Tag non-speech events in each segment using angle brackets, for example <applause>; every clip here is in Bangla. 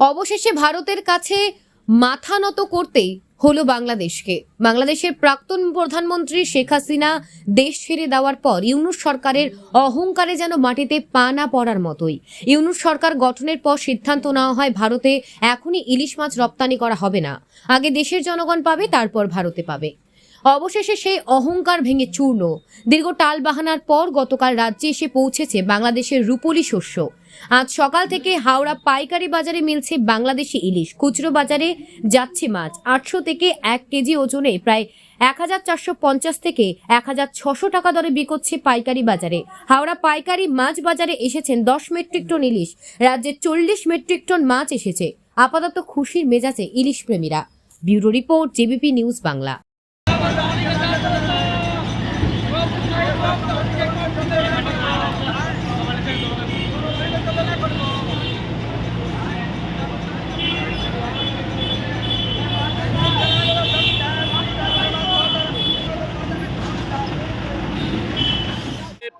অবশেষে ভারতের কাছে মাথা নত করতেই হলো বাংলাদেশকে। বাংলাদেশের প্রাক্তন প্রধানমন্ত্রী শেখ হাসিনা দেশ ছেড়ে দেওয়ার পর ইউনুস সরকারের অহংকারে যেন মাটিতে পা না পড়ার মতোই। ইউনুস সরকার গঠনের পর সিদ্ধান্ত নেওয়া হয়, ভারতে এখনই ইলিশ মাছ রপ্তানি করা হবে না। আগে দেশের জনগণ পাবে, তারপর ভারতে পাবে। অবশেষে সেই অহংকার ভেঙে চূর্ণ। দীর্ঘ টাল বাহানার পর গতকাল রাজ্যে এসে পৌঁছেছে বাংলাদেশের রূপলি শস্য। আজ সকাল থেকে হাওড়া পাইকারি বাজারে মিলছে বাংলাদেশি ইলিশ। খুচরো বাজারে যাচ্ছে মাছ। আটশো থেকে এক কেজি ওজনে প্রায় এক হাজার চারশো পঞ্চাশ থেকে এক হাজার ছশো টাকা দরে বিকোচ্ছে পাইকারি বাজারে। হাওড়া পাইকারি মাছ বাজারে এসেছেন দশ মেট্রিক টন ইলিশ। রাজ্যে চল্লিশ মেট্রিক টন মাছ এসেছে। আপাতত খুশির মেজাজে ইলিশ প্রেমীরা। Bureau report JBP news Bangla.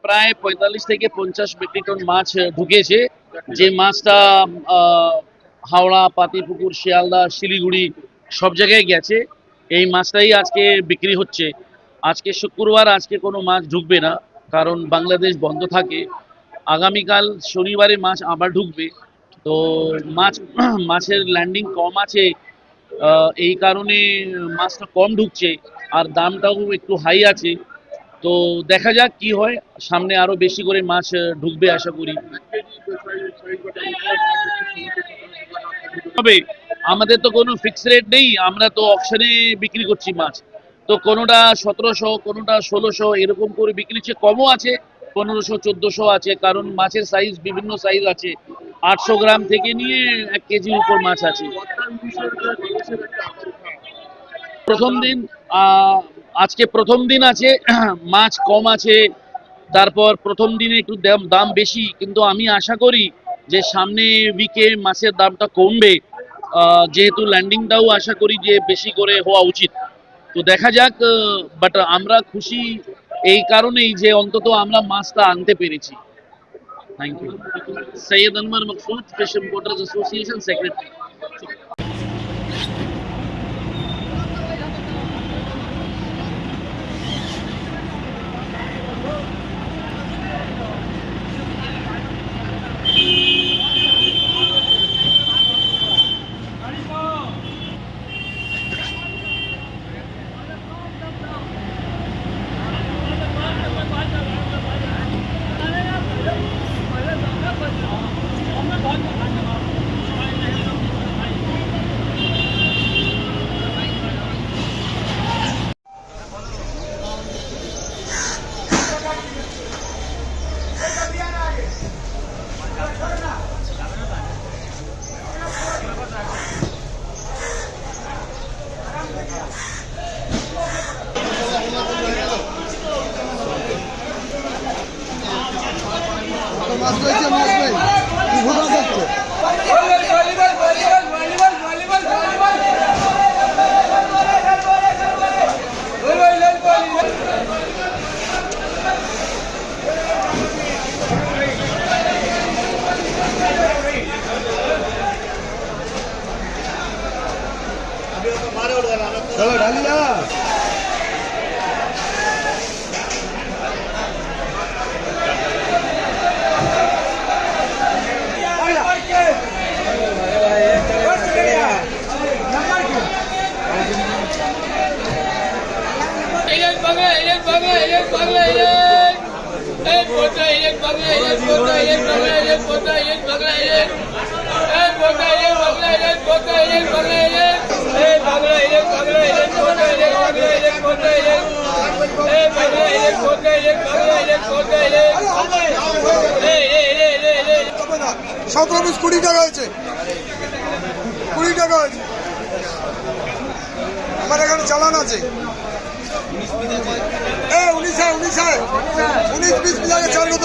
প্রায় পঁয়তাল্লিশ থেকে পঞ্চাশ মেট্রিক টন মাছ ঢুকেছে। যে মাছটা হাওড়া, পাতিপুকুর, শিয়ালদা, শিলিগুড়ি সব জায়গায় গেছে। এই মাছটাই আজকে বিক্রি হচ্ছে। আজকে শুক্রবার আজকে কোনো মাছ ঢুকবে না, কারণ বাংলাদেশ বন্ধ থাকে। আগামীকাল শনিবারে মাছ আবার ঢুকবে। তো মাছ, <clears throat> মাছের ল্যান্ডিং কম আছে এই কারণে মাছটা কম ঢুকছে, আর দামটাও একটু হাই আছে। তো দেখা যাক কি হয়। সামনে আরও বেশি করে মাছ ঢুকবে আশা করি। তবে আমাদের তো কোনো ফিক্স রেট নেই, আমরা তো অপশনে বিক্রি করছি মাছ। তো কোনোটা সতেরোশো, কোনোটা ষোলোশো, এরকম করে বিক্রি হচ্ছে। কমও আছে, পনেরোশো, চোদ্দোশো আছে, কারণ মাছের সাইজ বিভিন্ন সাইজ আছে। আটশো গ্রাম থেকে নিয়ে এক কেজির উপর মাছ আছে। প্রথম দিন আজকে প্রথম দিন আছে, <clears throat> মাছ কম আছে, তারপর প্রথম দিনে একটু দাম বেশি, কিন্তু আমি আশা করি যে সামনে উইকে মাছের দামটা কমবে। যেহেতু ল্যান্ডিংটাও আশা করি যে বেশি করে হওয়া উচিত। তো দেখা যাক বাট আমরা খুশি এই কারণেই যে অন্তত আমরা মাছটা আনতে পেরেছি। Thank you Syed Anwar Maqsud fish importers association secretary মাছ রয়েছে মাছ নেই ঘোরা যাচ্ছে চলো ঢালিয়া ইলেক বাংলা ইলেক বাংলা ইলেক বাংলা ইলেক এই পোতা ইলেক বাংলা ইলেক পোতা সতেরো পিস কুড়ি টাকা হয়েছে কুড়ি টাকা হয়েছে আমার এখানে চালান আছে এ উনিশ হয় উনিশ হয় উনিশ পিস মিলাকে চাল কত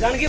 जानकी